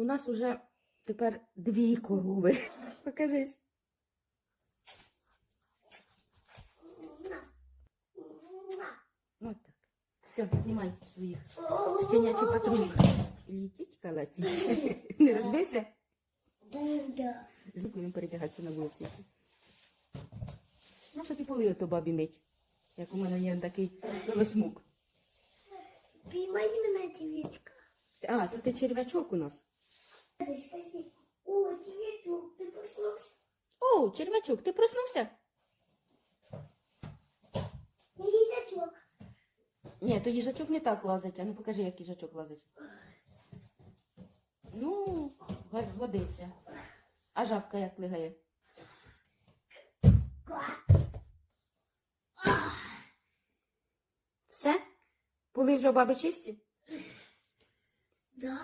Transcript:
У нас уже тепер дві корови. Покажись. Так. Все, знімай своїх щенячий патруль. Летіть калатіть. Не розбився? Звикли він передягатися на вулиці. Ну, що ти поли ото бабі мить? Як у мене є такий велосмук. Поймай меня, девочка. А, то ти червячок у нас. О? О, червячок, ти проснувся? Я їжачок. Ні, то їжачок не так лазить, а ну покажи, як їжачок лазить. Ну, годиться. А жабка як лигає? Все? Поли вже баби чисті? Да.